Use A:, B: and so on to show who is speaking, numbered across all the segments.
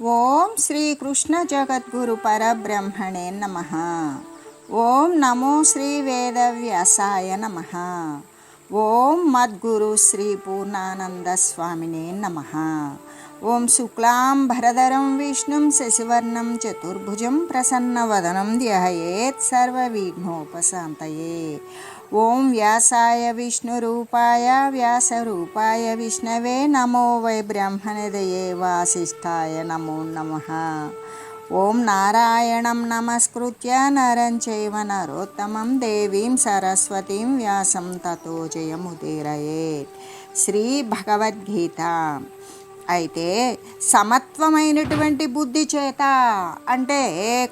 A: ఓం శ్రీకృష్ణ జగద్గురు పరబ్రహ్మణే నమ ఓం నమో శ్రీ వేదవ్యాసాయ నమ ఓం మద్గురు శ్రీ పూర్ణానంద స్వామినే నమ ఓం శుక్లాం భరధరం విష్ణుం శశివర్ణం చతుర్భుజం ప్రసన్నవదనం ధ్యాయేత్ సర్వవిఘ్నోపశాంతయే ओम व्यासाय विष्णुरूपाय व्यासरूपाय विष्णवे नमो वै ब्रह्मणदये वासिष्ठाय नमो नमः ॐ नारायणं नमस्कृत्य नरं चैव नरोत्तमं देवीं सरस्वतीं व्यासं ततो जयमुदीरयेत् श्रीभगवद्गीता అయితే సమత్వమైనటువంటి బుద్ధి చేత అంటే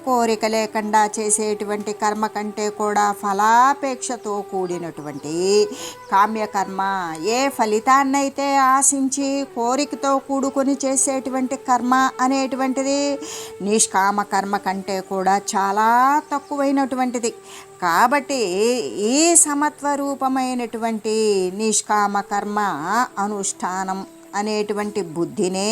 A: కోరిక లేకుండా చేసేటువంటి కర్మ కంటే కూడా ఫలాపేక్షతో కూడినటువంటి కామ్యకర్మ ఏ ఫలితాన్నైతే ఆశించి కోరికతో కూడుకొని చేసేటువంటి కర్మ అనేటువంటిది నిష్కామ కర్మ కంటే కూడా చాలా తక్కువైనటువంటిది. కాబట్టి ఈ సమత్వ రూపమైనటువంటి నిష్కామ కర్మ అనుష్ఠానం అనేటువంటి బుద్ధినే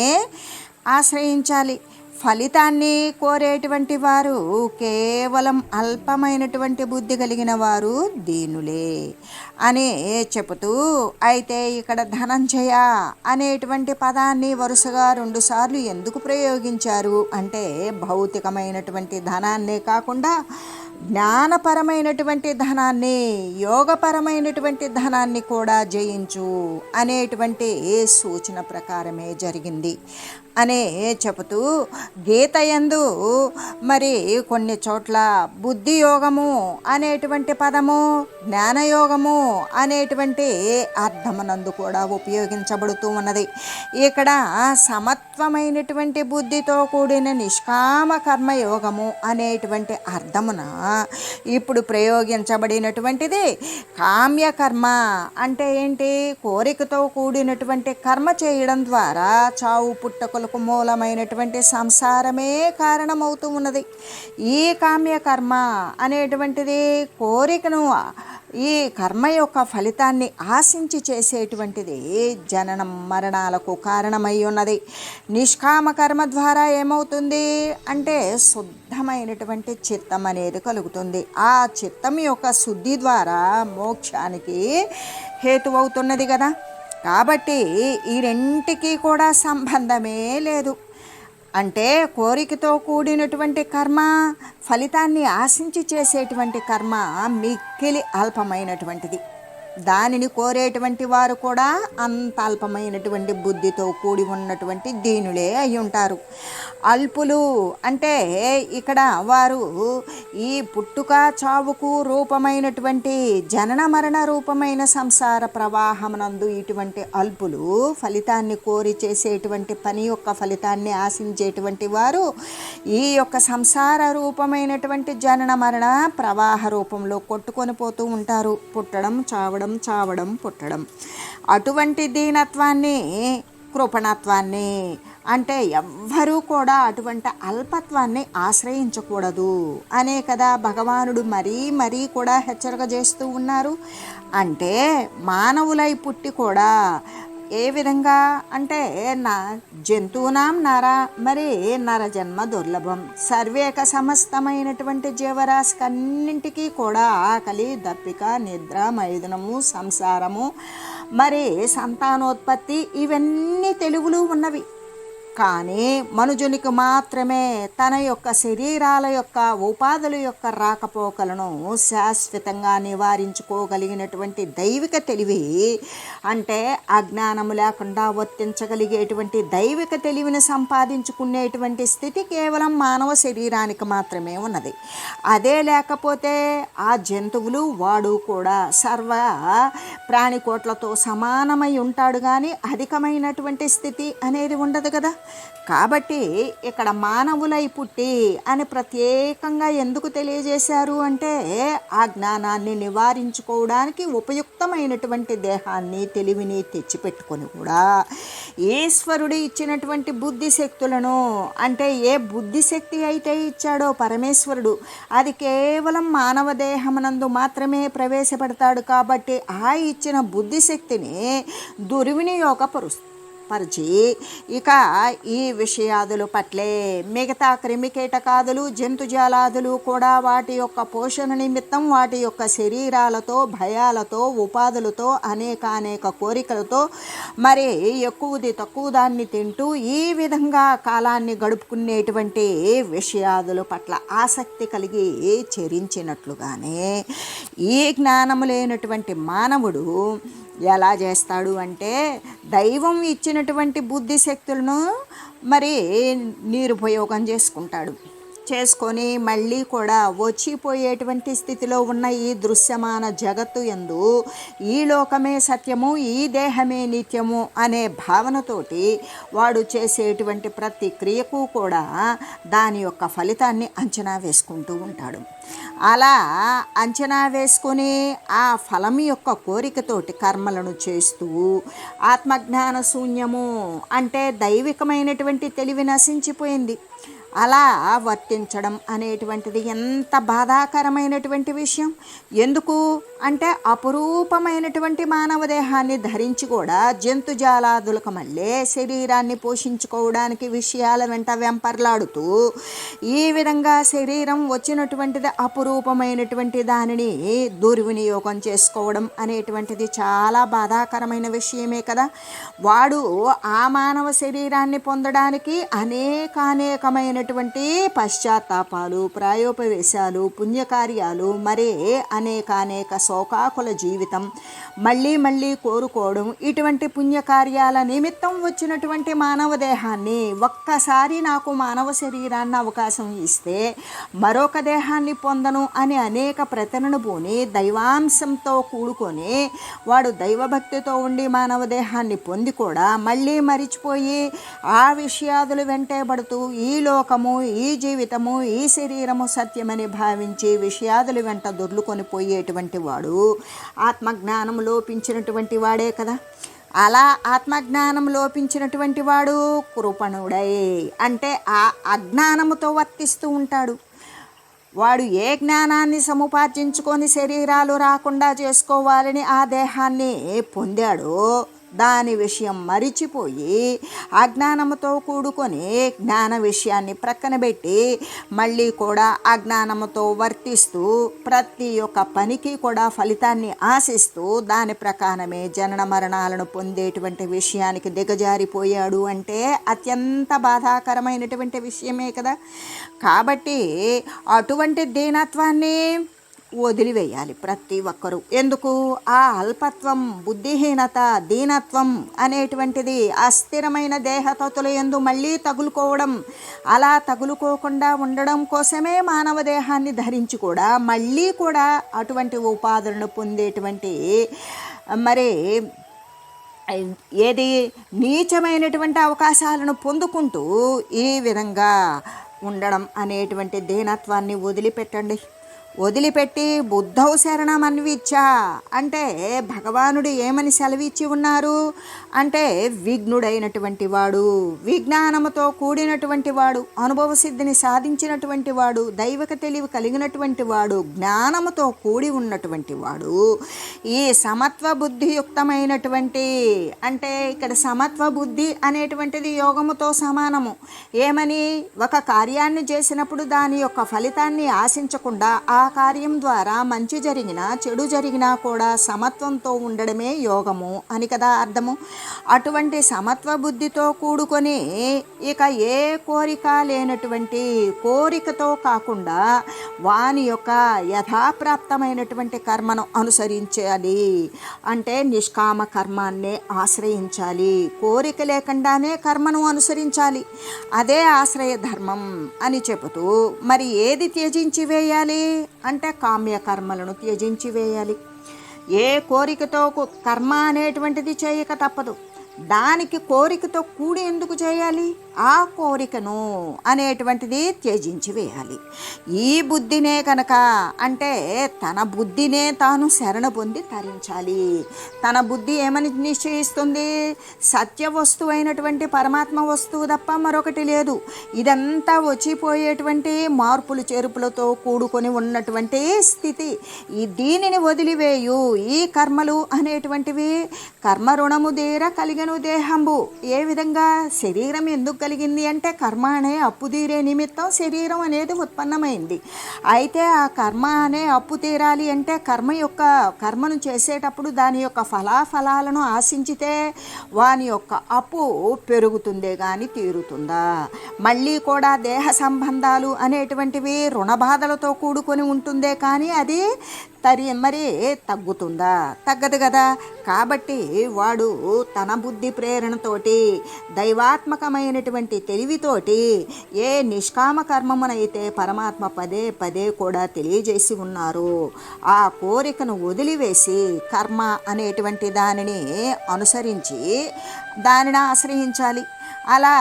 A: ఆశ్రయించాలి. ఫలితాన్ని కోరేటువంటి వారు కేవలం అల్పమైనటువంటి బుద్ధి కలిగిన వారు దీనులే అని చెబుతూ అయితే ఇక్కడ ధనంజయ అనేటువంటి పదాన్ని వరుసగా రెండుసార్లు ఎందుకు ప్రయోగించారు? అంటే భౌతికమైనటువంటి ధనాన్నే కాకుండా జ్ఞానపరమైనటువంటి ధనాన్ని యోగపరమైనటువంటి ధనాన్ని కూడా జయించు అనేటువంటి సూచన ప్రకారమే జరిగింది. అనే చెబుతూ గీత ఎందు మరి కొన్ని చోట్ల బుద్ధి యోగము అనేటువంటి పదము జ్ఞానయోగము అనేటువంటి అర్థమునందు కూడా ఉపయోగించబడుతూ ఉన్నది. ఇక్కడ సమత్వమైనటువంటి బుద్ధితో కూడిన నిష్కామ కర్మయోగము అనేటువంటి అర్థమున ఇప్పుడు ప్రయోగించబడినటువంటిది కామ్యకర్మ. అంటే ఏంటి? కోరికతో కూడినటువంటి కర్మ చేయడం ద్వారా చావు పుట్టకులకు మూలమైనటువంటి సంసారమే కారణమవుతూ ఉన్నది. ఈ కామ్యకర్మ అనేటువంటిది కోరికను ఈ కర్మ యొక్క ఫలితాన్ని ఆశించి చేసేటువంటిది జననం మరణాలకు కారణమై ఉన్నది? నిష్కామ కర్మ ద్వారా ఏమవుతుంది? అంటే శుద్ధమైనటువంటి చిత్తం అనేది కలుగుతుంది. ఆ చిత్తం యొక్క శుద్ధి ద్వారా మోక్షానికి హేతువవుతున్నది కదా. కాబట్టి ఈ రెంటికి కూడా సంబంధమే లేదు. అంటే కోరికతో కూడినటువంటి కర్మ ఫలితాన్ని ఆశించి చేసేటువంటి కర్మ మిక్కిలి అల్పమైనటువంటిది. దానిని కోరేటువంటి వారు కూడా అంత అల్పమైనటువంటి బుద్ధితో కూడి ఉన్నటువంటి దీనులే అయి ఉంటారు అల్పులు అంటే ఇక్కడ వారు ఈ పుట్టుక చావుకు రూపమైనటువంటి జనన మరణ రూపమైన సంసార ప్రవాహమునందు ఇటువంటి అల్పులు ఫలితాన్ని కోరి చేసేటువంటి పని యొక్క ఫలితాన్ని ఆశించేటువంటి వారు ఈ యొక్క సంసార రూపమైనటువంటి జనన మరణ ప్రవాహ రూపంలో కొట్టుకొని పోతూ ఉంటారు. పుట్టడం చావడం చావడం పుట్టడం. అటువంటి దీనత్వాన్ని కృపణత్వాన్ని అంటే ఎవ్వరూ కూడా అటువంటి అల్పత్వాన్ని ఆశ్రయించకూడదు. అనే కదా భగవానుడు మరీ మరీ కూడా హెచ్చరిక చేస్తూ ఉన్నారు. అంటే మానవులై పుట్టి కూడా ఏ విధంగా అంటే నా జంతువునాం నర మరి నర జన్మ దుర్లభం. సర్వేక సమస్తమైనటువంటి జీవరాశికన్నింటికీ కూడా ఆకలి దప్పిక నిద్ర మైదునము సంసారము మరి సంతానోత్పత్తి ఇవన్నీ తెలుగులు ఉన్నవి. కానీ మనుజునికి మాత్రమే తన యొక్క శరీరాల యొక్క ఉపాధుల యొక్క రాకపోకలను శాశ్వతంగా నివారించుకోగలిగినటువంటి దైవిక తెలివి అంటే అజ్ఞానము లేకుండా వర్తించగలిగేటువంటి దైవిక తెలివిని సంపాదించుకునేటువంటి స్థితి కేవలం మానవ శరీరానికి మాత్రమే ఉన్నది. అదే లేకపోతే ఆ జంతువులు వాడు కూడా సర్వ ప్రాణికోట్లతో సమానమై ఉంటాడు కానీ అధికమైనటువంటి స్థితి అనేది ఉండదు కదా. కాబట్టి ఇక్కడ మానవులై పుట్టి అని ప్రత్యేకంగా ఎందుకు తెలియజేశారు అంటే ఆ జ్ఞానాన్ని నివారించుకోవడానికి ఉపయుక్తమైనటువంటి దేహాన్ని తెలివిని తెచ్చిపెట్టుకొని కూడా ఈశ్వరుడు ఇచ్చినటువంటి బుద్ధి శక్తులను అంటే ఏ బుద్ధి శక్తి అయితే ఇచ్చాడో పరమేశ్వరుడు అది కేవలం మానవ దేహమునందు మాత్రమే ప్రవేశపెడతాడు కాబట్టి ఆ ఇచ్చిన బుద్ధి శక్తిని దుర్వినియోగపరుస్తుంది. పరిచి ఇక ఈ విషయాదుల పట్లే మిగతా క్రిమికీటకాదులు జంతుజాలాదులు కూడా వాటి యొక్క పోషణ నిమిత్తం వాటి యొక్క శరీరాలతో భయాలతో ఉపాధులతో అనేక అనేక కోరికలతో మరి ఎక్కువది తక్కువ దాన్ని తింటూ ఈ విధంగా కాలాన్ని గడుపుకునేటువంటి విషయాదుల పట్ల ఆసక్తి కలిగి చరించినట్లుగానే ఈ జ్ఞానము లేనటువంటి మానవుడు ఎలా చేస్తాడు అంటే దైవం ఇచ్చినటువంటి బుద్ధి శక్తులను మరి నిరుపయోగం చేసుకుంటాడు. చేసుకొని మళ్ళీ కూడా వచ్చిపోయేటువంటి స్థితిలో ఉన్న ఈ దృశ్యమాన జగత్తు ఎందు ఈ లోకమే సత్యము ఈ దేహమే నిత్యము అనే భావనతోటి వాడు చేసేటువంటి ప్రతి క్రియకు కూడా దాని యొక్క ఫలితాన్ని అంచనా వేసుకుంటూ ఉంటాడు. అలా అంచనా వేసుకొని ఆ ఫలం యొక్క కోరికతోటి కర్మలను చేస్తూ ఆత్మజ్ఞాన శూన్యము అంటే దైవికమైనటువంటి తెలివి నశించిపోయింది. అలా వర్తించడం అనేటువంటిది ఎంత బాధాకరమైనటువంటి విషయం. ఎందుకు అంటే అపురూపమైనటువంటి మానవ దేహాన్ని ధరించి కూడా జంతుజాలాదులకు మళ్ళీ శరీరాన్ని పోషించుకోవడానికి విషయాల వెంట వెంపర్లాడుతూ ఈ విధంగా శరీరం వచ్చినటువంటిది అపురూపమైనటువంటి దానిని దుర్వినియోగం చేసుకోవడం అనేటువంటిది చాలా బాధాకరమైన విషయమే కదా. వాడు ఆ మానవ శరీరాన్ని పొందడానికి అనేకానేకమైనటువంటి పశ్చాత్తాపాలు ప్రాయోపవేశాలు పుణ్యకార్యాలు మరే అనేక అనేక శోకాకుల జీవితం. మళ్ళీ మళ్ళీ కోరుకోవడం ఇటువంటి పుణ్యకార్యాల నిమిత్తం వచ్చినటువంటి మానవ దేహాన్ని ఒక్కసారి నాకు మానవ శరీరాన్ని అవకాశం ఇస్తే మరొక దేహాన్ని పొందను అని అనేక ప్రతనను పోని దైవాంశంతో కూడుకొని వాడు దైవభక్తితో ఉండి మానవ దేహాన్ని పొంది కూడా మళ్ళీ మరిచిపోయి ఆ విషయాదులు వెంటబడుతూ ఈ లోకము ఈ జీవితము ఈ శరీరము సత్యమని భావించి విషయాదులు వెంట దొర్లుకొని పోయేటువంటి వాడు ఆత్మజ్ఞానం లోపించినటువంటి వాడే కదా. అలా ఆత్మజ్ఞానం లోపించినటువంటి వాడు కృపణుడై అంటే ఆ అజ్ఞానముతో వర్తిస్తూ ఉంటాడు. వాడు ఏ జ్ఞానాన్ని సముపార్జించుకొని శరీరాలు రాకుండా చేసుకోవాలని ఆ దేహాన్ని పొందాడో దాని విషయం మరిచిపోయి అజ్ఞానముతో కూడుకొని జ్ఞాన విషయాన్ని ప్రక్కన పెట్టి మళ్ళీ కూడా అజ్ఞానముతో వర్తిస్తూ ప్రతి ఒక్క పనికి కూడా ఫలితాన్ని ఆశిస్తూ దాని ప్రకారమే జనన మరణాలను పొందేటువంటి విషయానికి దిగజారిపోయాడు అంటే అత్యంత బాధాకరమైనటువంటి విషయమే కదా. కాబట్టి అటువంటి దీనత్వాన్ని వదిలివేయాలి ప్రతి ఒక్కరూ. ఎందుకు? ఆ అల్పత్వం బుద్ధిహీనత దీనత్వం అనేటువంటిది అస్థిరమైన దేహతతుల ఎందు మళ్ళీ తగులుకోవడం అలా తగులుకోకుండా ఉండడం కోసమే మానవ దేహాన్ని ధరించి కూడా మళ్ళీ కూడా అటువంటి ఉపాధులను పొందేటువంటి మరి ఏది నీచమైనటువంటి అవకాశాలను పొందుకుంటూ ఈ విధంగా ఉండడం అనేటువంటి దీనత్వాన్ని వదిలిపెట్టండి. వదిలిపెట్టి బుద్ధౌ శరణం అన్విచ్చా అంటే భగవానుడు ఏమని సెలవిచ్చి ఉన్నారు? అంటే విఘ్నుడైనటువంటి వాడు విజ్ఞానముతో కూడినటువంటి వాడు అనుభవ సిద్ధిని సాధించినటువంటి వాడు దైవక తెలివి కలిగినటువంటి వాడు జ్ఞానముతో కూడి ఉన్నటువంటి వాడు ఈ సమత్వ బుద్ధియుక్తమైనటువంటి అంటే ఇక్కడ సమత్వ బుద్ధి అనేటువంటిది యోగముతో సమానము. ఏమని? ఒక కార్యాన్ని చేసినప్పుడు దాని యొక్క ఫలితాన్ని ఆశించకుండా ఆ కార్యం ద్వారా మంచి జరిగినా చెడు జరిగినా కూడా సమత్వంతో ఉండడమే యోగము అని కదా అర్థము. అటువంటి సమత్వ బుద్ధితో కూడుకొని ఇక ఏ కోరిక లేనటువంటి కోరికతో కాకుండా వాని యొక్క యథాప్రాప్తమైనటువంటి కర్మను అనుసరించాలి. అంటే నిష్కామ కర్మాన్నే ఆశ్రయించాలి. కోరిక లేకుండానే కర్మను అనుసరించాలి. అదే ఆశ్రయ ధర్మం అని చెబుతూ మరి ఏది త్యజించి వేయాలి? అంటే కామ్య కర్మలను త్యజించి వేయాలి. ఏ కోరికతో కర్మ అనేటువంటిది చేయక తప్పదు. దానికి కోరికతో కూడి ఎందుకు చేయాలి? ఆ కోరికను అనేటువంటిది త్యజించి వేయాలి. ఈ బుద్ధినే కనుక అంటే తన బుద్ధినే తాను శరణ పొంది తరించాలి. తన బుద్ధి ఏమని నిశ్చయిస్తుంది? సత్య వస్తువు అయినటువంటి పరమాత్మ వస్తువు తప్ప మరొకటి లేదు. ఇదంతా వచ్చిపోయేటువంటి మార్పులు చేర్పులతో కూడుకొని ఉన్నటువంటి స్థితి. ఈ దీనిని వదిలివేయు. ఈ కర్మలు అనేటువంటివి కర్మ రుణము దీర కలిగను దేహంబు. ఏ విధంగా? శరీరం ఎందుకు కలిగింది అంటే కర్మ అనే అప్పు తీరే నిమిత్తం శరీరం అనేది ఉత్పన్నమైంది. అయితే ఆ కర్మ అనే అప్పు తీరాలి అంటే కర్మ యొక్క కర్మను చేసేటప్పుడు దాని యొక్క ఫలాఫలాలను ఆశించితే వాని యొక్క అప్పు పెరుగుతుందే కానీ తీరుతుందా? మళ్ళీ కూడా దేహ సంబంధాలు అనేటువంటివి రుణ బాధలతో కూడుకొని ఉంటుందే కానీ అది తరి మరి తగ్గుతుందా? తగ్గదు కదా కాబట్టి వాడు తన బుద్ధి ప్రేరణతోటి దైవాత్మకమైనటువంటి తెలివితోటి ఏ నిష్కామ కర్మమునైతే పరమాత్మ పదే పదే కూడా తెలియజేసి ఉన్నారు ఆ కోరికను వదిలివేసి కర్మ అనేటువంటి దానిని అనుసరించి దానిని ఆశ్రయించాలి. అలా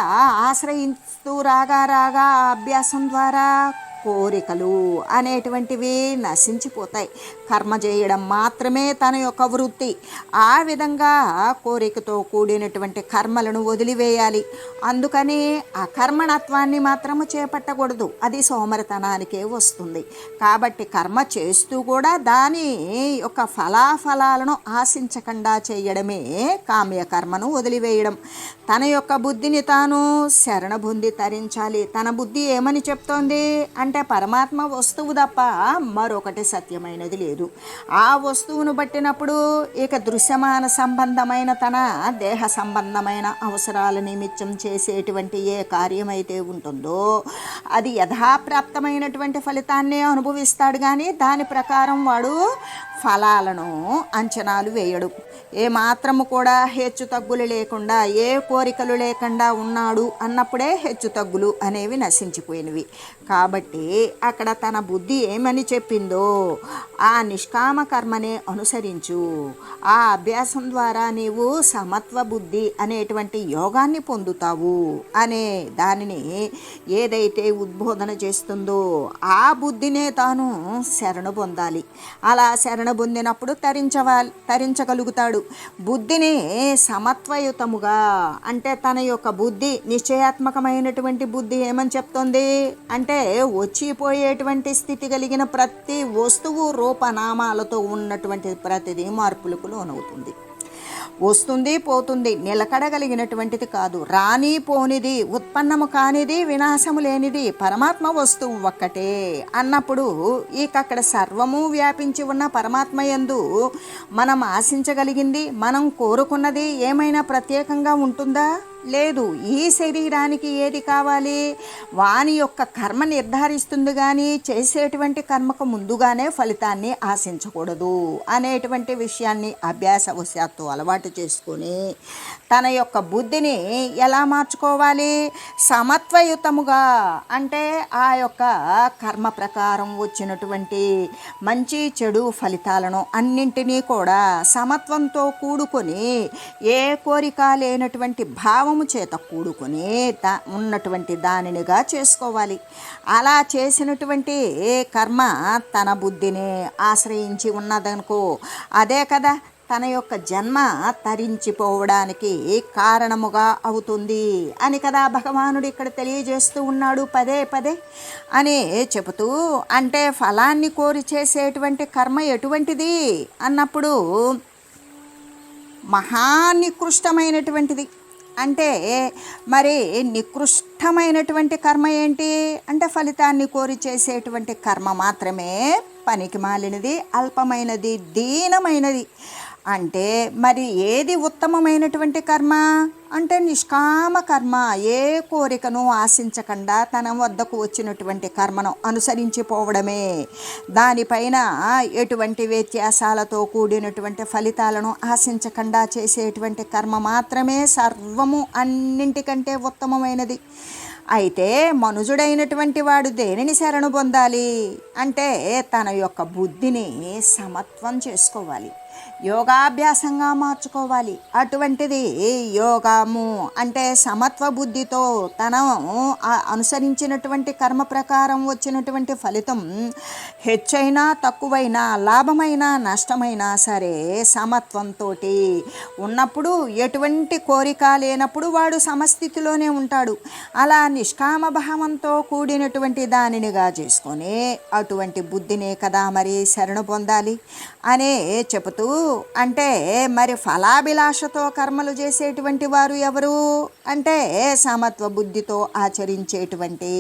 A: ఆశ్రయిస్తూ రాగా రాగా అభ్యాసం ద్వారా కోరికలు అనేటువంటివి నశించిపోతాయి. కర్మ చేయడం మాత్రమే తన యొక్క వృత్తి. ఆ విధంగా కోరికతో కూడినటువంటి కర్మలను వదిలివేయాలి. అందుకని ఆ కర్మణత్వాన్ని మాత్రము చేపట్టకూడదు. అది సోమరితనానికే వస్తుంది. కాబట్టి కర్మ చేస్తూ కూడా దాని యొక్క ఫలాఫలాలను ఆశించకుండా చేయడమే కామ్య కర్మను వదిలివేయడం. తన యొక్క బుద్ధిని తాను శరణ తరించాలి. తన బుద్ధి ఏమని చెప్తోంది? అంటే పరమాత్మ వస్తువు తప్ప మరొకటి సత్యమైనది లేదు. ఆ వస్తువును బట్టినప్పుడు ఇక దృశ్యమాన సంబంధమైన తన దేహ సంబంధమైన అవసరాల నిమిత్తం చేసేటువంటి ఏ కార్యమైతే ఉంటుందో అది యథాప్రాప్తమైనటువంటి ఫలితాన్ని అనుభవిస్తాడు. కానీ దాని ప్రకారం వాడు ఫలాలను అంచనాలు వేయడు. ఏ మాత్రము కూడా హెచ్చు తగ్గులు లేకుండా ఏ కోరికలు లేకుండా ఉన్నాడు అన్నప్పుడే హెచ్చు తగ్గులు అనేవి నశించిపోయినవి. కాబట్టి అక్కడ తన బుద్ధి ఏమని చెప్పిందో ఆ నిష్కామ కర్మనే అనుసరించు. ఆ అభ్యాసం ద్వారా నీవు సమత్వ బుద్ధి అనేటువంటి యోగాన్ని పొందుతావు అనే దానిని ఏదైతే ఉద్బోధన చేస్తుందో ఆ బుద్ధినే తాను శరణు పొందాలి. అలా శరణ పొందినప్పుడు తరించవా తరించగలుగుతాడు. బుద్ధిని సమత్వయుతముగా అంటే తన యొక్క బుద్ధి నిశ్చయాత్మకమైనటువంటి బుద్ధి ఏమని చెప్తుంది? అంటే వచ్చిపోయేటువంటి స్థితి కలిగిన ప్రతి వస్తువు రూపనామాలతో ఉన్నటువంటి ప్రతిదీ మార్పులకు లోనవుతుంది. వస్తుంది పోతుంది. నిలకడగలిగినటువంటిది కాదు. రాని పోనిది ఉత్పన్నము కానిది వినాశము లేనిది పరమాత్మ వస్తువు ఒక్కటే. అన్నప్పుడు ఇక అక్కడ సర్వము వ్యాపించి ఉన్న పరమాత్మ యందు మనం ఆశించగలిగింది మనం కోరుకున్నది ఏమైనా ప్రత్యేకంగా ఉంటుందా? లేదు ఈ శరీరానికి ఏది కావాలి? వాని యొక్క కర్మ నిర్ధారిస్తుంది కానీ చేసేటువంటి కర్మకు ముందుగానే ఫలితాన్ని ఆశించకూడదు అనేటువంటి విషయాన్ని అభ్యాసవశాత్తు అలవాటు చేసుకొని తన యొక్క బుద్ధిని ఎలా మార్చుకోవాలి? సమత్వయుతముగా అంటే ఆ యొక్క కర్మ ప్రకారం వచ్చినటువంటి మంచి చెడు ఫలితాలను అన్నింటినీ కూడా సమత్వంతో కూడుకొని ఏ కోరిక లేనటువంటి భావము చేత కూడుకొని దా ఉన్నటువంటి దానినిగా చేసుకోవాలి. అలా చేసినటువంటి కర్మ తన బుద్ధిని ఆశ్రయించి ఉన్నదనుకో అదే కదా తన యొక్క జన్మ తరించిపోవడానికి కారణముగా అవుతుంది అని కదా భగవానుడు ఇక్కడ తెలియజేస్తూ ఉన్నాడు. పదే పదే అని చెబుతూ అంటే ఫలాన్ని కోరి చేసేటువంటి కర్మ ఎటువంటిది? అన్నప్పుడు మహానికృష్టమైనటువంటిది. అంటే మరి నికృష్టమైనటువంటి కర్మ ఏంటి? అంటే ఫలితాన్ని కోరి చేసేటువంటి కర్మ మాత్రమే పనికి మాలినది అల్పమైనది దీనమైనది. అంటే మరి ఏది ఉత్తమమైనటువంటి కర్మ? అంటే నిష్కామ కర్మ. ఏ కోరికను ఆశించకుండా తన వద్దకు వచ్చినటువంటి కర్మను అనుసరించిపోవడమే. దానిపైన ఎటువంటి వ్యత్యాసాలతో కూడినటువంటి ఫలితాలను ఆశించకుండా చేసేటువంటి కర్మ మాత్రమే సర్వము అన్నింటికంటే ఉత్తమమైనది. అయితే మనుజుడైనటువంటి వాడు దేనిని శరణు పొందాలి? అంటే తన యొక్క బుద్ధిని సమత్వం చేసుకోవాలి. యోగాభ్యాసంగా మార్చుకోవాలి. అటువంటిది యోగము అంటే సమత్వ బుద్ధితో తన అనుసరించినటువంటి కర్మ ప్రకారం వచ్చినటువంటి ఫలితం హెచ్చైనా తక్కువైనా లాభమైనా నష్టమైనా సరే సమత్వంతో ఉన్నప్పుడు ఎటువంటి కోరిక లేనప్పుడు వాడు సమస్థితిలోనే ఉంటాడు. అలా నిష్కామ భావంతో కూడినటువంటి దానినిగా చేసుకొని అటువంటి బుద్ధినే కదా మరి శరణు పొందాలి. అనే చెబుతూ అంటే మరి ఫలాభిలాషతో కర్మలు చేసేటువంటి వారు ఎవరు? అంటే సమత్వ బుద్ధితో ఆచరించేటువంటి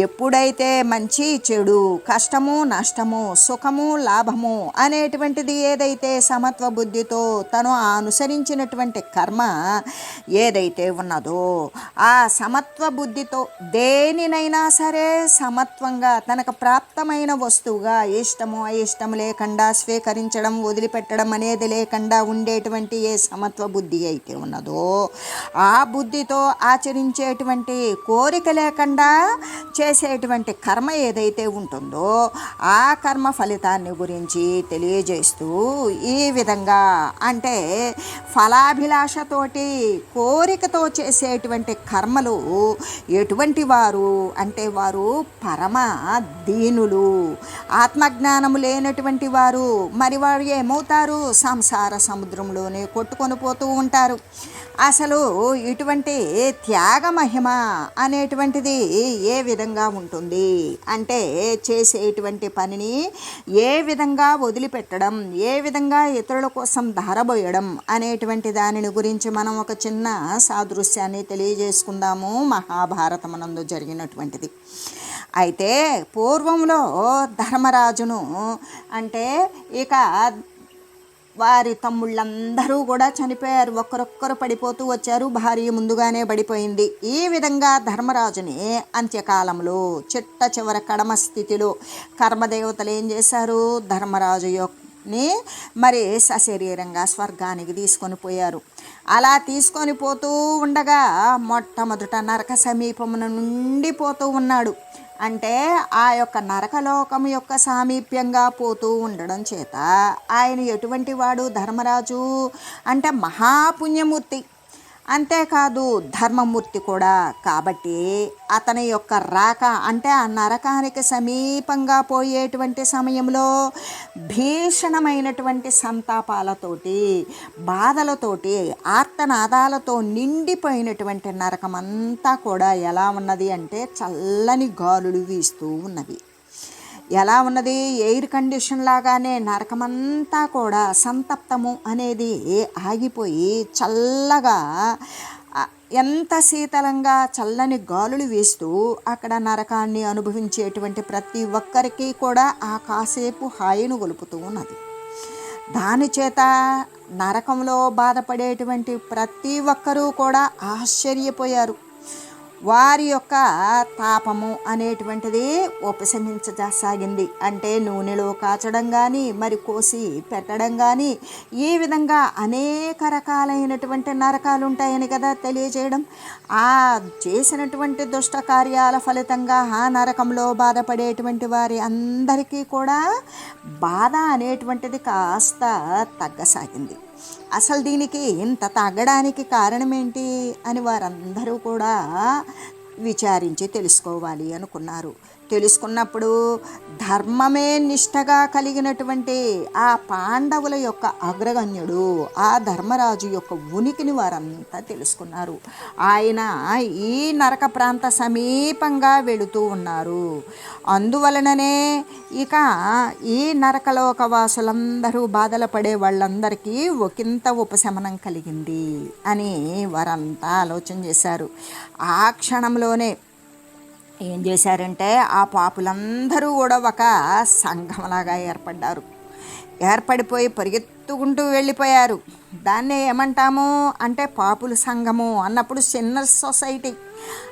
A: ఎప్పుడైతే మంచి చెడు కష్టము నష్టము సుఖము లాభము అనేటువంటిది ఏదైతే సమత్వ బుద్ధితో తను అనుసరించినటువంటి కర్మ ఏదైతే ఉన్నదో ఆ సమత్వ బుద్ధితో దేనినైనా సరే సమత్వంగా తనకు ప్రాప్తమైన వస్తువుగా ఇష్టము అయిష్టం లేకుండా స్వీకరించడం వదిలిపెట్టడం అనేది లేకుండా ఉండేటువంటి ఏ సమత్వ బుద్ధి అయితే ఉన్నదో ఆ బుద్ధితో ఆచరించేటువంటి కోరిక లేకుండా చేసేటువంటి కర్మ ఏదైతే ఉంటుందో ఆ కర్మ ఫలితాన్ని గురించి తెలియజేస్తూ ఈ విధంగా అంటే ఫలాభిలాషతోటి కోరికతో చేసేటువంటి కర్మలు ఎటువంటి వారు అంటే వారు పరమ దీనులు. ఆత్మజ్ఞానము లేనటువంటి వారు మరి వారు ఏమవుతారు? సంసార సముద్రంలోనే కొట్టుకొని పోతూ ఉంటారు. అసలు ఇటువంటి త్యాగ మహిమ అనేటువంటిది ఏ విధంగా ఉంటుంది? అంటే చేసేటువంటి పనిని ఏ విధంగా వదిలిపెట్టడం ఏ విధంగా ఇతరుల కోసం ధారబోయడం అనేటువంటి దానిని గురించి మనం ఒక చిన్న సాదృశ్యాన్ని తెలియజేసుకుందాము మహాభారతమునందు జరిగినటువంటిది. అయితే పూర్వంలో ధర్మరాజును అంటే ఇక వారి తమ్ముళ్ళందరూ కూడా చనిపోయారు. ఒక్కరొక్కరు పడిపోతూ వచ్చారు. భార్య ముందుగానే పడిపోయింది. ఈ విధంగా ధర్మరాజుని అంత్యకాలంలో చిట్ట చివర కడమ స్థితిలో కర్మదేవతలు ఏం చేశారు? ధర్మరాజు యొక్కని మరి సశరీరంగా స్వర్గానికి తీసుకొని పోయారు. అలా తీసుకొని పోతూ ఉండగా మొట్టమొదట నరక సమీపమున నుండి పోతూ ఉన్నాడు. అంటే ఆ యొక్క నరకలోకం యొక్క సామీప్యంగా పోతూ ఉండడం చేత ఆయన ఎటువంటి వాడు ధర్మరాజు అంటే మహాపుణ్యమూర్తి. అంతేకాదు ధర్మమూర్తి కూడా. కాబట్టి అతని యొక్క రాక అంటే ఆ నరకానికి సమీపంగా పోయేటువంటి సమయంలో భీషణమైనటువంటి సంతాపాలతోటి బాధలతోటి ఆర్తనాదాలతో నిండిపోయినటువంటి నరకమంతా కూడా ఎలా ఉన్నది అంటే చల్లని గాలులు వీస్తూ ఉన్నవి. ఎలా ఉన్నది? ఎయిర్ కండిషన్ లాగానే నరకమంతా కూడా సంతప్తము అనేది ఆగిపోయి చల్లగా ఎంత శీతలంగా చల్లని గాలులు వేస్తూ అక్కడ నరకాన్ని అనుభవించేటువంటి ప్రతి ఒక్కరికి కూడా ఆ కాసేపు హాయిను గొలుపుతూ ఉన్నది. దానిచేత నరకంలో బాధపడేటువంటి ప్రతి ఒక్కరూ కూడా ఆశ్చర్యపోయారు. వారి యొక్క తాపము అనేటువంటిది ఉపశమించసాగింది అంటే నూనెలో కాచడం కానీ మరి కోసి పెట్టడం కానీ ఈ విధంగా అనేక రకాలైనటువంటి నరకాలు ఉంటాయని కదా తెలియజేయడం. ఆ చేసినటువంటి దుష్ట కార్యాల ఫలితంగా ఆ నరకంలో బాధపడేటువంటి వారి అందరికీ కూడా బాధ అనేటువంటిది కాస్త తగ్గసాగింది. అసలు దీనికి ఇంత తగ్గడానికి కారణం ఏంటి అని వారందరూ కూడా విచారించి తెలుసుకోవాలి అనుకున్నారు. తెలుసుకున్నప్పుడు ధర్మమే నిష్టగా కలిగినటువంటి ఆ పాండవుల యొక్క అగ్రగణ్యుడు ఆ ధర్మరాజు యొక్క ఉనికిని వారంతా తెలుసుకున్నారు. ఆయన ఈ నరక ప్రాంత సమీపంగా వెళుతూ ఉన్నారు. అందువలననే ఇక ఈ నరకలోక వాసులందరూ బాధలు పడే వాళ్ళందరికీ ఒకంత ఉపశమనం కలిగింది అని వారంతా ఆలోచన చేశారు. ఆ క్షణంలోనే ఏం చేశారంటే ఆ పాపులందరూ కూడా ఒక సంఘంలాగా ఏర్పడ్డారు. ఏర్పడిపోయి పరిగెత్తుకుంటూ వెళ్ళిపోయారు. దాన్ని ఏమంటాము? అంటే పాపుల సంఘము అన్నప్పుడు సిన్నర్ సొసైటీ.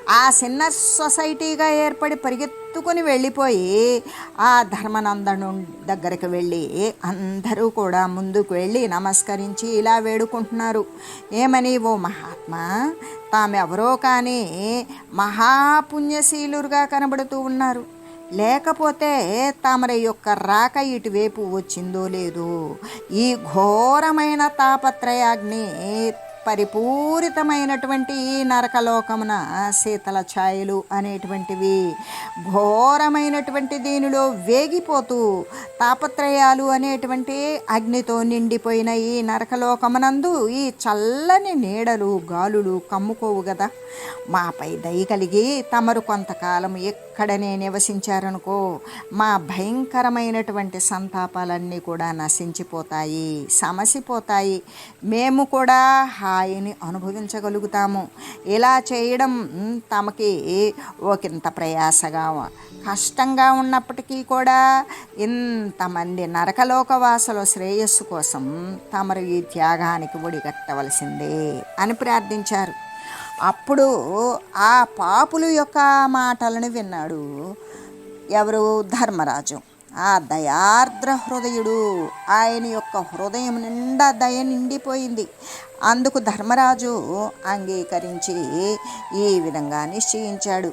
A: ఆ సిన్నర్ సొసైటీగా ఏర్పడి పరిగెత్తుకొని వెళ్ళిపోయి ఆ ధర్మనందను దగ్గరికి వెళ్ళి అందరూ కూడా ముందుకు వెళ్ళి నమస్కరించి ఇలా వేడుకుంటున్నారు. ఏమని ఓ మహాత్మా తామెవరో కానీ మహాపుణ్యశీలురుగా కనబడుతూ ఉన్నారు. లేకపోతే తమరి యొక్క రాక ఇటువైపు వచ్చిందో లేదో ఈ ఘోరమైన తాపత్రయాగ్ని పరిపూరితమైనటువంటి ఈ నరకలోకమున శీతల ఛాయలు అనేటువంటివి ఘోరమైనటువంటి దీనిలో వేగిపోతూ తాపత్రయాలు అనేటువంటి అగ్నితో నిండిపోయిన ఈ నరకలోకమునందు ఈ చల్లని నీడలు గాలులు కమ్ముకోవు కదా మాపై దయ కలిగి తమరు కొంతకాలం ఎక్కువ అక్కడనే నివసించారనుకో మా భయంకరమైనటువంటి సంతాపాలన్నీ కూడా నశించిపోతాయి సమసిపోతాయి. మేము కూడా హాయిని అనుభవించగలుగుతాము. ఇలా చేయడం తమకి ఒకంత ప్రయాసగా కష్టంగా ఉన్నప్పటికీ కూడా ఇంతమంది నరకలోకవాసుల శ్రేయస్సు కోసం తమరు ఈ త్యాగానికి ఒడిగట్టవలసిందే అని ప్రార్థించారు. అప్పుడు ఆ పాపులు యొక్క మాటలను విన్నాడు ఎవరు? ధర్మరాజు. ఆ దయార్ద్ర హృదయుడు ఆయన యొక్క హృదయం నిండా దయ నిండిపోయింది. అందుకు ధర్మరాజు అంగీకరించి ఈ విధంగా నిశ్చయించాడు.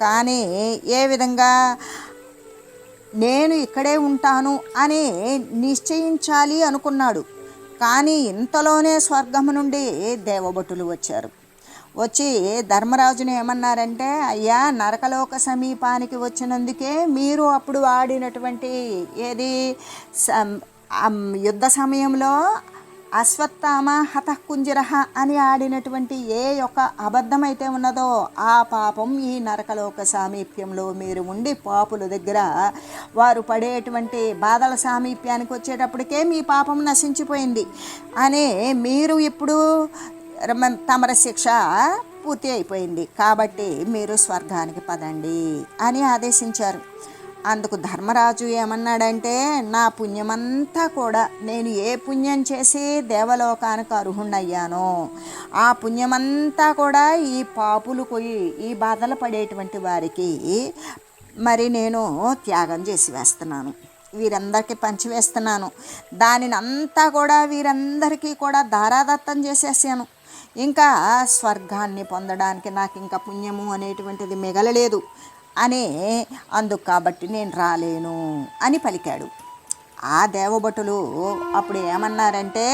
A: కానీ ఏ విధంగా? నేను ఇక్కడే ఉంటాను అని నిశ్చయించాలి అనుకున్నాడు. కానీ ఇంతలోనే స్వర్గము నుండి దేవభటులు వచ్చారు. వచ్చి ధర్మరాజుని ఏమన్నారంటే అయ్యా నరకలోక సమీపానికి వచ్చినందుకే మీరు అప్పుడు ఆడినటువంటి ఏది? యుద్ధ సమయంలో అశ్వత్థామ హతకుంజరహ అని ఆడినటువంటి ఏ యొక్క అబద్ధం అయితే ఉన్నదో ఆ పాపం ఈ నరకలోక సామీప్యంలో మీరు ఉండి పాపుల దగ్గర వారు పడేటువంటి బాధల సామీప్యానికి వచ్చేటప్పటికే మీ పాపం నశించిపోయింది. అని మీరు ఇప్పుడు తమర శిక్ష పూర్తి అయిపోయింది. కాబట్టి మీరు స్వర్గానికి పదండి అని ఆదేశించారు. అందుకు ధర్మరాజు ఏమన్నాడంటే నా పుణ్యమంతా కూడా నేను ఏ పుణ్యం చేసి దేవలోకానికి అర్హుణ్ణయ్యానో ఆ పుణ్యమంతా కూడా ఈ పాపులు పోయి ఈ బాధలు పడేటువంటి వారికి మరి నేను త్యాగం చేసి వేస్తున్నాను. వీరందరికీ పంచివేస్తున్నాను. దానిని అంతా కూడా వీరందరికీ కూడా దారాదత్తం చేసేసాను. ఇంకా స్వర్గాన్ని పొందడానికి నాకు ఇంకా పుణ్యము అనేటువంటిది మిగలలేదు. అనే అందుకు కాబట్టి నేను రాలేను అని పలికాడు. ఆ దేవభటులు అప్పుడు ఏమన్నారంటే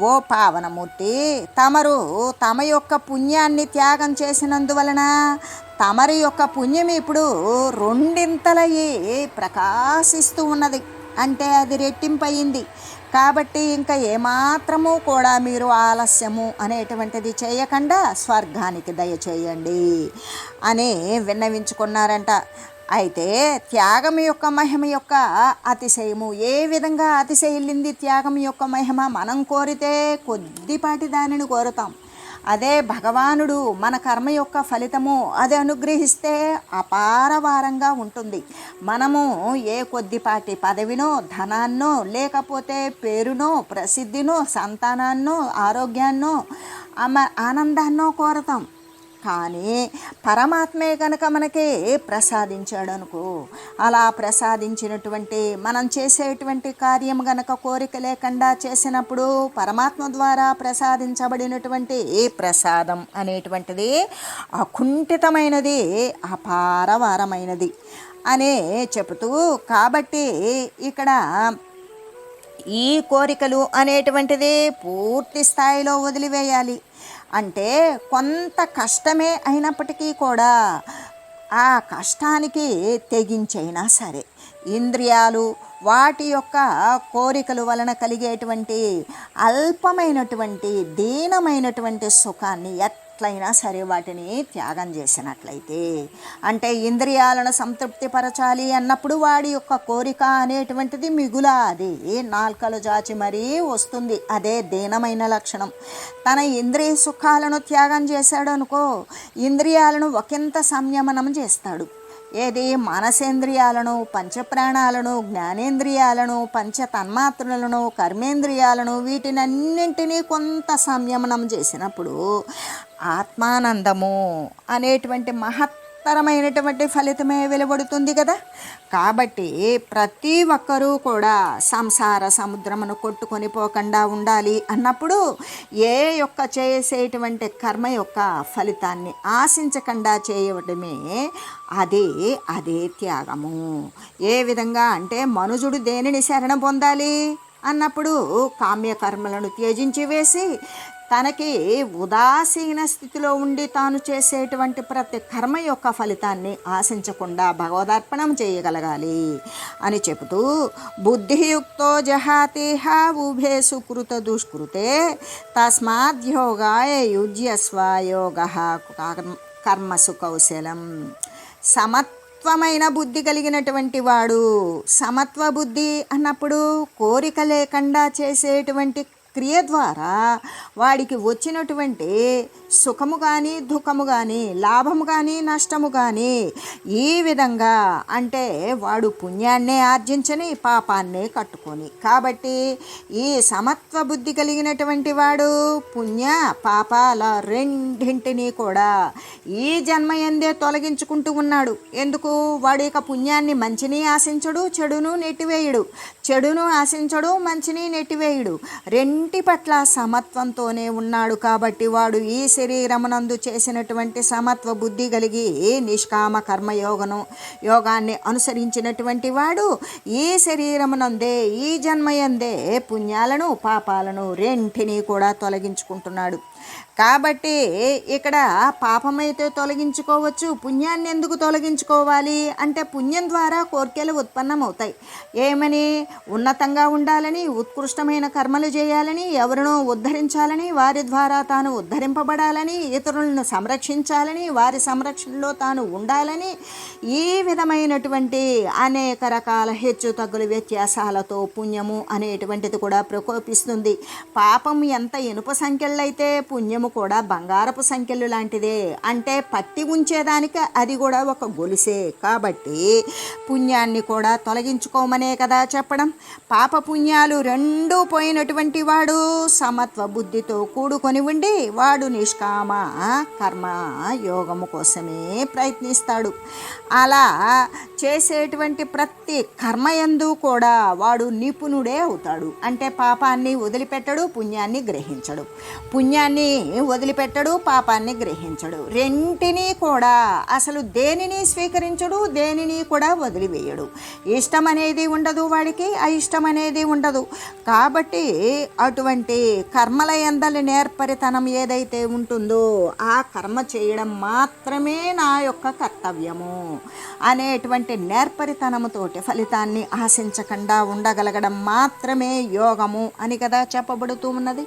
A: ఓ పావనమూర్తి తమరు తమ యొక్క పుణ్యాన్ని త్యాగం చేసినందువలన తమరి యొక్క పుణ్యం ఇప్పుడు రెండింతలయ్యి ప్రకాశిస్తూ ఉన్నది. అంటే అది రెట్టింపయింది. కాబట్టి ఇంకా ఏమాత్రము కూడా మీరు ఆలస్యము అనేటువంటిది చేయకుండా స్వర్గానికి దయచేయండి అని విన్నవించుకున్నారంట. అయితే త్యాగం యొక్క మహిమ యొక్క అతిశయము ఏ విధంగా అతిశయిల్లింది త్యాగం యొక్క మహిమ? మనం కోరితే కొద్దిపాటి దానిని కోరుతాం. అదే భగవానుడు మన కర్మ యొక్క ఫలితము అది అనుగ్రహిస్తే అపారవారంగా ఉంటుంది. మనము ఏ కొద్దిపాటి పదవినో ధనాన్నో లేకపోతే పేరునో ప్రసిద్ధినో సంతానాన్నో ఆరోగ్యాన్నో అమ ఆనందాన్నో కోరతాం. కానీ పరమాత్మే కనుక మనకి ప్రసాదించాడు అనుకో అలా ప్రసాదించినటువంటి మనం చేసేటువంటి కార్యం గనక కోరిక లేకుండా చేసినప్పుడు పరమాత్మ ద్వారా ప్రసాదించబడినటువంటి ఏ ప్రసాదం అనేటువంటిది అకుంఠితమైనది అపారవారమైనది అనే చెబుతూ కాబట్టి ఇక్కడ ఈ కోరికలు అనేటువంటిది పూర్తి స్థాయిలో వదిలివేయాలి. అంటే కొంత కష్టమే అయినప్పటికీ కూడా ఆ కష్టానికి తెగించైనా సరే ఇంద్రియాలు వాటి యొక్క కోరికలు వలన కలిగేటువంటి అల్పమైనటువంటి దీనమైనటువంటి సుఖాన్ని ఎట్లయినా సరే వాటిని త్యాగం చేసినట్లయితే అంటే ఇంద్రియాలను సంతృప్తిపరచాలి అన్నప్పుడు వాడి యొక్క కోరిక అనేటువంటిది మిగుల అది నాల్కలు జాచి మరీ వస్తుంది అదే దీనమైన లక్షణం. తన ఇంద్రియ సుఖాలను త్యాగం చేశాడు అనుకో ఇంద్రియాలను ఒకంత సంయమనం చేస్తాడు. ఏది మనసేంద్రియాలను పంచప్రాణాలను జ్ఞానేంద్రియాలను పంచ తన్మాత్రలను కర్మేంద్రియాలను వీటినన్నింటినీ కొంత సంయమనం చేసినప్పుడు ఆత్మానందము అనేటువంటి మహత్ మహత్తరమైనటువంటి ఫలితమే వెలువడుతుంది కదా. కాబట్టి ప్రతి ఒక్కరూ కూడా సంసార సముద్రమును కొట్టుకొని పోకుండా ఉండాలి అన్నప్పుడు ఏ యొక్క చేసేటువంటి కర్మ యొక్క ఫలితాన్ని ఆశించకుండా చేయడమే అదే అదే త్యాగము. ఏ విధంగా అంటే మనుజుడు దేనిని శరణ పొందాలి? అన్నప్పుడు కామ్యకర్మలను త్యజించి వేసి తనకి ఉదాసీన స్థితిలో ఉండి తాను చేసేటువంటి ప్రతి కర్మ యొక్క ఫలితాన్ని ఆశించకుండా భగవదర్పణం చేయగలగాలి అని చెబుతూ బుద్ధియుక్తో జహాతేహ ఉభే సుకృత దుష్కృతే తస్మాద్యోగాయ యుజ్యస్వ యోగ కర్మసు కౌశలం సమత్వమైన బుద్ధి కలిగినటువంటి వాడు సమత్వ బుద్ధి అన్నప్పుడు కోరిక లేకుండా చేసేటువంటి క్రియ ద్వారా వాడికి వచ్చినటువంటి సుఖము కానీ దుఃఖము కానీ లాభము కానీ నష్టము కానీ ఈ విధంగా అంటే వాడు పుణ్యాన్నే ఆర్జించని పాపాన్నే కట్టుకొని. కాబట్టి ఈ సమత్వ బుద్ధి కలిగినటువంటి వాడు పుణ్య పాపాల రెండింటినీ కూడా ఈ జన్మ ఎందే తొలగించుకుంటూ ఉన్నాడు. ఎందుకు? వాడు ఇక పుణ్యాన్ని మంచిని ఆశించడు చెడును నెట్టివేయుడు. చెడును ఆశించడు మంచిని నెట్టివేయుడు. రెంటి పట్ల సమత్వంతోనే ఉన్నాడు కాబట్టి వాడు ఈ శరీరమునందు చేసినటువంటి సమత్వ బుద్ధి కలిగి నిష్కామ కర్మయోగను యోగాన్ని అనుసరించినటువంటి వాడు ఈ శరీరమునందే ఈ జన్మయందే పుణ్యాలను పాపాలను రెంటిని కూడా తొలగించుకుంటున్నాడు. కాబట్టి ఇక్కడ పాపమైతే తొలగించుకోవచ్చు పుణ్యాన్ని ఎందుకు తొలగించుకోవాలి అంటే పుణ్యం ద్వారా కోరికలు ఉత్పన్నమవుతాయి. ఏమని? ఉన్నతంగా ఉండాలని ఉత్కృష్టమైన కర్మలు చేయాలని ఎవరినో ఉద్ధరించాలని వారి ద్వారా తాను ఉద్ధరింపబడాలని ఇతరులను సంరక్షించాలని వారి సంరక్షణలో తాను ఉండాలని ఈ విధమైనటువంటి అనేక రకాల హెచ్చు తగ్గుల వ్యత్యాసాలతో పుణ్యము అనేటువంటిది కూడా ప్రకోపిస్తుంది. పాపం ఎంత ఇనుప సంఖ్యలైతే పుణ్యము కూడా బంగారపు సంఖ్యలు లాంటిదే. అంటే పట్టి ఉంచేదానికి అది కూడా ఒక గొలుసే. కాబట్టి పుణ్యాన్ని కూడా తొలగించుకోమనే కదా చెప్పడం. పాప పుణ్యాలు రెండూ పోయినటువంటి వాడు సమత్వ బుద్ధితో కూడుకొని ఉండి వాడు నిష్కామ కర్మ యోగము కోసమే ప్రయత్నిస్తాడు. అలా చేసేటువంటి ప్రతి కర్మయందు కూడా వాడు నిపుణుడే అవుతాడు. అంటే పాపాన్ని వదిలిపెట్టడు పుణ్యాన్ని గ్రహించడు. పుణ్యాన్ని వదిలిపెట్టడు పాపాన్ని గ్రహించడు. రెంటిని కూడా అసలు దేనిని స్వీకరించడు దేనిని కూడా వదిలివేయడు. ఇష్టం అనేది ఉండదు వాడికి అయిష్టం అనేది ఉండదు. కాబట్టి అటువంటి కర్మల ఎందలి నేర్పరితనం ఏదైతే ఉంటుందో ఆ కర్మ చేయడం మాత్రమే నా యొక్క కర్తవ్యము అనేటువంటి నేర్పరితనముతోటి ఫలితాన్ని ఆశించకుండా ఉండగలగడం మాత్రమే యోగము అని కదా చెప్పబడుతూ ఉన్నది.